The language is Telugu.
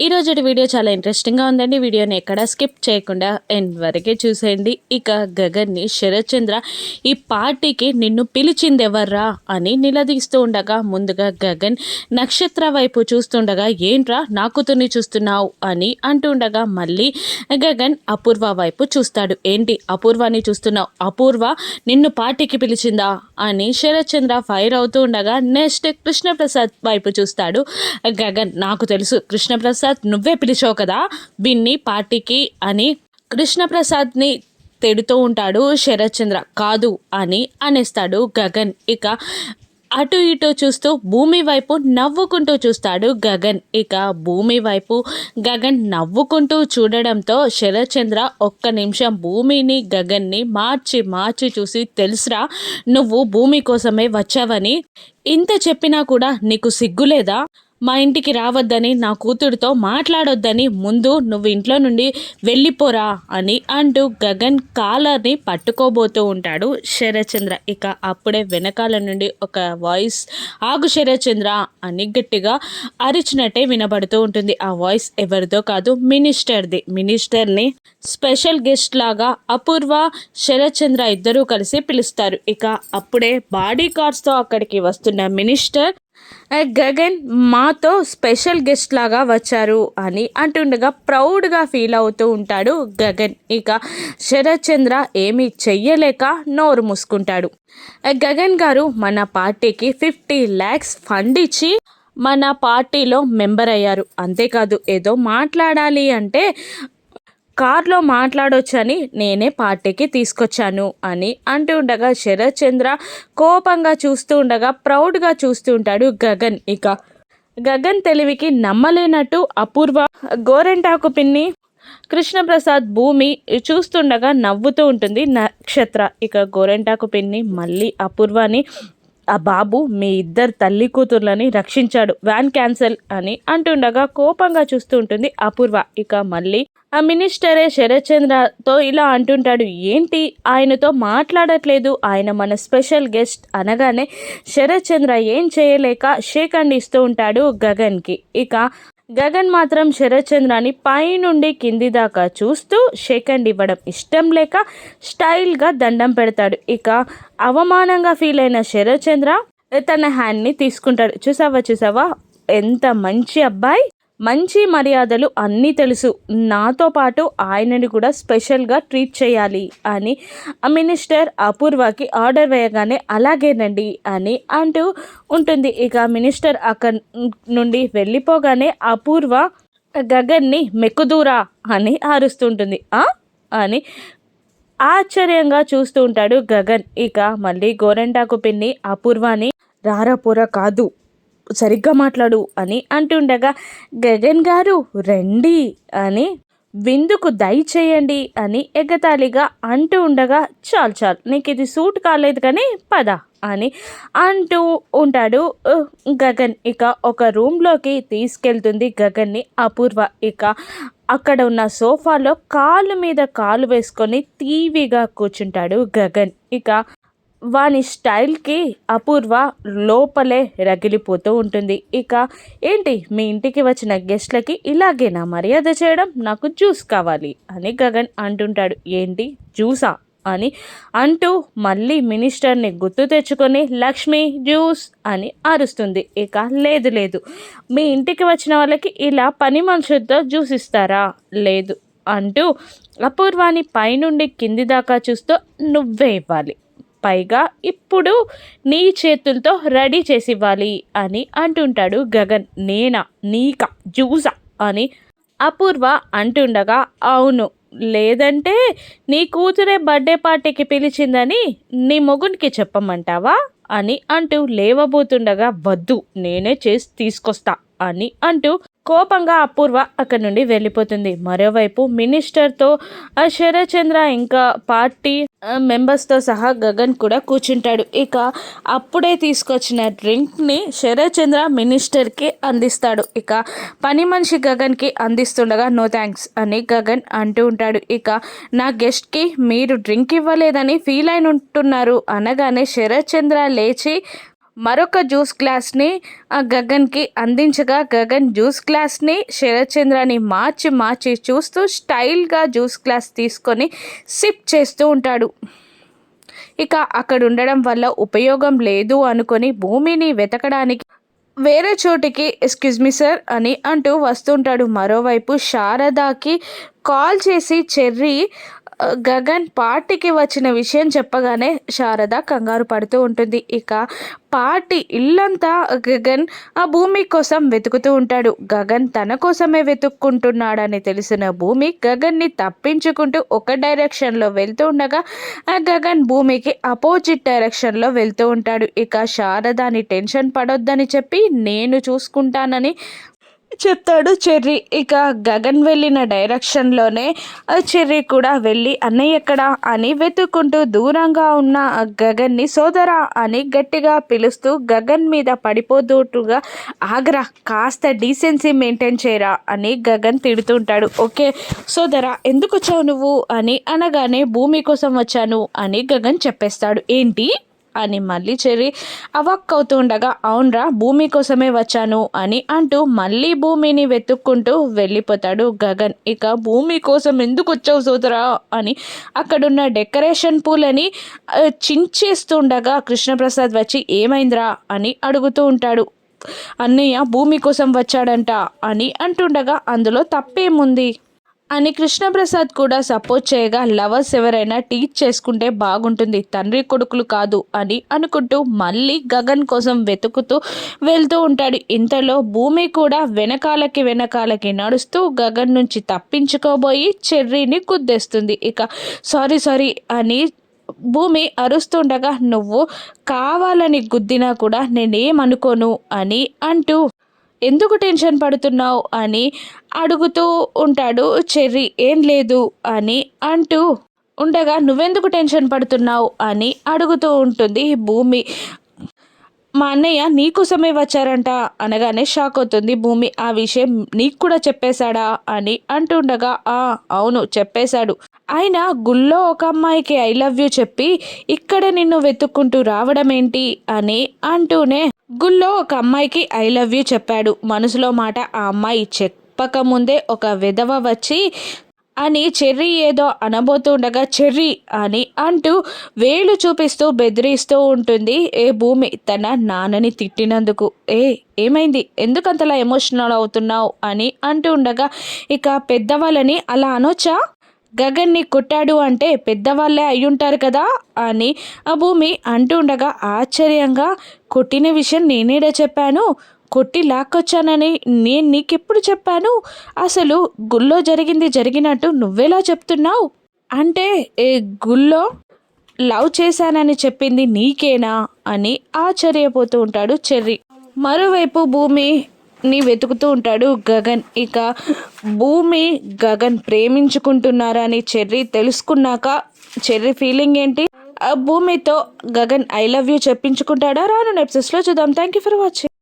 ఈరోజు వీడియో చాలా ఇంట్రెస్టింగ్గా ఉందండి. వీడియోని ఎక్కడ స్కిప్ చేయకుండా ఎండ్ వరకే చూసేయండి. ఇక గగన్ని శరత్ చంద్ర ఈ పార్టీకి నిన్ను పిలిచింది ఎవర్రా అని నిలదీస్తూ ఉండగా ముందుగా గగన్ నక్షత్ర వైపు చూస్తుండగా ఏంట్రా నా కూతుర్ని చూస్తున్నావు? అని అంటుండగా మళ్ళీ గగన్ అపూర్వ వైపు చూస్తాడు. ఏంటి అపూర్వని చూస్తున్నావు? అపూర్వ నిన్ను పార్టీకి పిలిచిందా? అని శరత్ చంద్ర ఫైర్ అవుతూ ఉండగా నెక్స్ట్ కృష్ణప్రసాద్ వైపు చూస్తాడు. గగన్ నాకు తెలుసు కృష్ణప్రసాద్ నువ్వే పిలిచావు కదా? విన్ని పార్టీకి అని కృష్ణప్రసాద్ని తిడుతూ ఉంటాడు శరత్చంద్ర కాదు అని అనేస్తాడు గగన్. ఇక అటు ఇటు చూస్తూ భూమి వైపు నవ్వుకుంటూ చూస్తాడు గగన్. ఇక భూమి వైపు గగన్ నవ్వుకుంటూ చూడడంతో శరత్చంద్ర ఒక్క నిమిషం భూమిని గగన్ని మార్చి మార్చి చూసి తెలుసురా నువ్వు భూమి కోసమే వచ్చావని. ఇంత చెప్పినా కూడా నీకు సిగ్గులేదా? మా ఇంటికి రావద్దని నా కూతురితో మాట్లాడొద్దని ముందు నువ్వు ఇంట్లో నుండి వెళ్ళిపోరా అని అంటూ గగన్ కాలర్ని పట్టుకోబోతూ ఉంటాడు శరచంద్ర ఇక అప్పుడే వెనకాల నుండి ఒక వాయిస్ ఆగు శరచంద్ర అని గట్టిగా అరిచినట్టే వినబడుతూ ఉంటుంది. ఆ వాయిస్ ఎవరిదో కాదు మినిస్టర్ది. మినిస్టర్ని స్పెషల్ గెస్ట్ లాగా అపూర్వ శరత్చంద్ర ఇద్దరూ కలిసి పిలుస్తారు. ఇక అప్పుడే బాడీ కార్డ్స్తో అక్కడికి వస్తున్న మినిస్టర్ గగన్ మాతో స్పెషల్ గెస్ట్ లాగా వచ్చారు అని అంటుండగా ప్రౌడ్గా ఫీల్ అవుతూ ఉంటాడు గగన్. ఇక శరత్ చంద్ర ఏమీ చెయ్యలేక నోరు మూసుకుంటాడు. గగన్ గారు మన పార్టీకి ఫిఫ్టీ ల్యాక్స్ ఫండ్ ఇచ్చి మన పార్టీలో మెంబర్ అయ్యారు. అంతేకాదు ఏదో మాట్లాడాలి అంటే కార్లో మాట్లాడొచ్చని నేనే పార్టీకి తీసుకొచ్చాను అని అంటూ ఉండగా శరత్ చంద్ర కోపంగా చూస్తూ ఉండగా ప్రౌడ్గా చూస్తూ ఉంటాడు గగన్. ఇక గగన్ తెలివికి నమ్మలేనట్టు అపూర్వ గోరెంటాకు పిన్ని కృష్ణప్రసాద్ భూమి చూస్తుండగా నవ్వుతూ ఉంటుంది నక్షత్ర. ఇక గోరెంటాకు పిన్ని మళ్ళీ అపూర్వాని ఆ బాబు మీ ఇద్దరు తల్లి కూతుర్లని రక్షించాడు. వ్యాన్ క్యాన్సల్ అని అంటుండగా కోపంగా చూస్తూ ఉంటుంది అపూర్వ. ఇక మళ్ళీ ఆ మినిస్టరే శరత్చంద్రతో ఇలా అంటుంటాడు. ఏంటి? ఆయనతో మాట్లాడట్లేదు. ఆయన మన స్పెషల్ గెస్ట్ అనగానే శరత్చంద్ర ఏం చేయలేక షేక్ అండ్ ఇస్తూ ఉంటాడు గగన్కి. ఇక గగన్ మాత్రం శరత్చంద్రాని పైనుండి కింది దాకా చూస్తూ షేకండ్ ఇవ్వడం ఇష్టం లేక స్టైల్గా దండం పెడతాడు. ఇక అవమానంగా ఫీల్ అయిన శరత్చంద్ర తన హ్యాండ్ని తీసుకుంటాడు. చూసావా చూసావా? ఎంత మంచి అబ్బాయి! మంచి మర్యాదలు అన్నీ తెలుసు. నాతో పాటు ఆయనని కూడా స్పెషల్గా ట్రీట్ చేయాలి అని ఆ మినిస్టర్ అపూర్వకి ఆర్డర్ వేయగానే అలాగేనండి అని అంటూ ఉంటుంది. ఇక మినిస్టర్ అక్కడి నుండి వెళ్ళిపోగానే అపూర్వ గగన్ని మెక్కుదూరా అని అరుస్తుంటుంది అని ఆశ్చర్యంగా చూస్తూ ఉంటాడు గగన్. ఇక మళ్ళీ గోరెంటాకు పిన్ని అపూర్వాని రారాపుర కాదు సరిగ్గా మాట్లాడు అని అంటుండగా గగన్ గారు రండి అని విందుకు దయచేయండి అని ఎగతాళిగా అంటూ ఉండగా చాలు చాలు నీకు ఇది సూట్ కాలేదు కానీ పద అని అంటూ ఉంటాడు. గగన్ ఇక ఒక రూమ్లోకి తీసుకెళ్తుంది గగన్ని అపూర్వ. ఇక అక్కడ ఉన్న సోఫాలో కాలు మీద కాలు వేసుకొని తీవిగా కూర్చుంటాడు గగన్. ఇక వాని స్టైల్కి అపూర్వ లోపలే రగిలిపోతూ ఉంటుంది. ఇక ఏంటి? మీ ఇంటికి వచ్చిన గెస్ట్లకి ఇలాగేనా మర్యాద చేయడం? నాకు జ్యూస్ కావాలి అని గగన్ అంటుంటాడు. ఏంటి? జ్యూసా? అని అంటూ మళ్ళీ మినిస్టర్ని గుర్తు తెచ్చుకొని లక్ష్మి జ్యూస్ అని అరుస్తుంది. ఇక లేదు లేదు. మీ ఇంటికి వచ్చిన వాళ్ళకి ఇలా పని మనుషులతో జ్యూస్ ఇస్తారా? లేదు అంటూ అపూర్వాని పైనుండి కింది దాకా చూస్తూ నువ్వే ఇవ్వాలి. పైగా ఇప్పుడు నీ చేతులతో రెడీ చేసి ఇవ్వాలి అని అంటుంటాడు గగన్. నేనా? నీక? జ్యూసా అని అపూర్వ అంటుండగా అవును లేదంటే నీ కూతురే బర్త్డే పార్టీకి పిలిచిందని నీ మొగునికి చెప్పమంటావా? అని అంటూ లేవబోతుండగా వద్దు నేనే చేసి తీసుకొస్తా అని అంటూ కోపంగా అపూర్వ అక్కడి నుండి వెళ్ళిపోతుంది. మరోవైపు మినిస్టర్తో శరచంద్ర ఇంకా పార్టీ మెంబర్స్తో సహా గగన్ కూడా కూర్చుంటాడు. ఇక అప్పుడే తీసుకొచ్చిన డ్రింక్ని శరచంద్ర మినిస్టర్కి అందిస్తాడు. ఇక పని మనిషి గగన్కి అందిస్తుండగా నో థ్యాంక్స్ అని గగన్ అంటూ ఉంటాడు. ఇక నా గెస్ట్కి మీరు డ్రింక్ ఇవ్వలేదని ఫీల్ అయిన ఉంటున్నారు అనగానే శరచంద్ర లేచి మరొక జ్యూస్ గ్లాస్ని ఆ గగన్కి అందించగా గగన్ జ్యూస్ గ్లాస్ని శరత్చంద్రని మార్చి మార్చి చూస్తూ స్టైల్గా జ్యూస్ గ్లాస్ తీసుకొని సిప్ చేస్తూ ఉంటాడు. ఇక అక్కడ ఉండడం వల్ల ఉపయోగం లేదు అనుకొని భూమిని వెతకడానికి వేరే చోటికి ఎక్స్క్యూజ్ మీ సార్ అని అంటూ వస్తుంటాడు. మరోవైపు శారదాకి కాల్ చేసి చెర్రీ గగన్ పార్టీకి వచ్చిన విషయం చెప్పగానే శారద కంగారు పడుతూ ఉంటుంది. ఇక పార్టీ ఇల్లంతా గగన్ ఆ భూమి కోసం వెతుకుతూ ఉంటాడు. గగన్ తన కోసమే వెతుక్కుంటున్నాడని తెలిసిన భూమి గగన్ని తప్పించుకుంటూ ఒక డైరెక్షన్లో వెళ్తూ ఉండగా ఆ గగన్ భూమికి అపోజిట్ డైరెక్షన్లో వెళ్తూ ఉంటాడు. ఇక శారదాని టెన్షన్ పడొద్దని చెప్పి నేను చూసుకుంటానని చెప్తాడు చెర్రీ. ఇక గగన్ వెళ్ళిన డైరెక్షన్లోనే ఆ చెర్రీ కూడా వెళ్ళి అన్నయ్య ఎక్కడ? అని వెతుక్కుంటూ దూరంగా ఉన్న గగన్ని సోదరా అని గట్టిగా పిలుస్తూ గగన్ మీద పడిపోదుటుగా ఆగరా కాస్త డీసెన్సీ మెయింటైన్ చేయరా? అని గగన్ తిడుతుంటాడు. ఓకే సోదరా ఎందుకు వచ్చావు నువ్వు? అని అనగానే భూమి కోసం వచ్చాను అని గగన్ చెప్పేస్తాడు. ఏంటి? అని మళ్ళీ చెర్రీ అవాక్ ఉండగా అవునరా భూమి కోసమే వచ్చాను అని అంటూ మళ్ళీ భూమిని వెతుక్కుంటూ వెళ్ళిపోతాడు గగన్. ఇక భూమి కోసం ఎందుకు వచ్చావు సోదరా? అని అక్కడున్న డెకరేషన్ పూలని చించేస్తుండగా కృష్ణప్రసాద్ వచ్చి ఏమైందిరా? అని అడుగుతూ ఉంటాడు. అన్నయ్య భూమి కోసం వచ్చాడంట అని అంటుండగా అందులో తప్పేముంది? అని కృష్ణప్రసాద్ కూడా సపోర్ట్ చేయగా లవర్స్ ఎవరైనా టీచ్ చేసుకుంటే బాగుంటుంది తండ్రి కొడుకులు కాదు అని అనుకుంటూ మళ్ళీ గగన్ కోసం వెతుకుతూ వెళ్తూ ఉంటాడు. ఇంతలో భూమి కూడా వెనకాలకి వెనకాలకి నడుస్తూ గగన్ నుంచి తప్పించుకోబోయి చెర్రీని గుద్దేస్తుంది. ఇక సారీ సారీ అని భూమి అరుస్తుండగా నువ్వు కావాలని గుద్దినా కూడా నేనేమనుకోను అని అంటూ ఎందుకు టెన్షన్ పడుతున్నావు అని అడుగుతూ ఉంటాడు చెర్రీ. ఏం లేదు అని అంటూ ఉండగా నువ్వెందుకు టెన్షన్ పడుతున్నావు? అని అడుగుతూ ఉంటుంది భూమి. మా అన్నయ్య నీకోసమే వచ్చారంట అనగానే షాక్ అవుతుంది భూమి. ఆ విషయం నీకు కూడా చెప్పేశాడా? అని అంటుండగా ఆ అవును చెప్పేశాడు. ఆయన గుళ్ళో ఒక అమ్మాయికి ఐ లవ్ యూ చెప్పి ఇక్కడ నిన్ను వెతుక్కుంటూ రావడం ఏంటి అని అంటూనే గుళ్ళో ఒక అమ్మాయికి ఐ లవ్ యూ చెప్పాడు. మనసులో మాట ఆ అమ్మాయి చెప్పకముందే ఒక విధవ వచ్చి అని చెర్రీ ఏదో అనబోతుండగా చెర్రీ అని అంటూ వేలు చూపిస్తూ బెదిరిస్తూ ఉంటుంది. ఏ భూమి తన నాన్నని తిట్టినందుకు. ఏ ఏమైంది? ఎందుకంతలా ఎమోషనల్ అవుతున్నావు? అని అంటూ ఉండగా ఇక పెద్దవాళ్ళని అలా అనొచ్చా? గగన్ని కొట్టాడు అంటే పెద్దవాళ్ళే అయ్యుంటారు కదా అని ఆ భూమి అంటూ ఉండగా ఆశ్చర్యంగా కొట్టిన విషయం నేనేడే చెప్పాను? కొట్టి లాక్కొచ్చానని నేను నీకెప్పుడు చెప్పాను? అసలు గుళ్ళో జరిగింది జరిగినట్టు నువ్వెలా చెప్తున్నావు? అంటే ఏ గుళ్ళో లవ్ చేశానని చెప్పింది నీకేనా? అని ఆశ్చర్యపోతూ ఉంటాడు చెర్రీ. మరోవైపు భూమి ని వెతుకుతూ ఉంటాడు గగన్. ఇక భూమి గగన్ ప్రేమించుకుంటున్నారని చెర్రీ తెలుసుకున్నాక చెర్రీ ఫీలింగ్ ఏంటి? ఆ భూమితో గగన్ ఐ లవ్ యూ చెప్పించుకుంటాడా? రాను నెప్సెస్లో చూద్దాం. Thank you for watching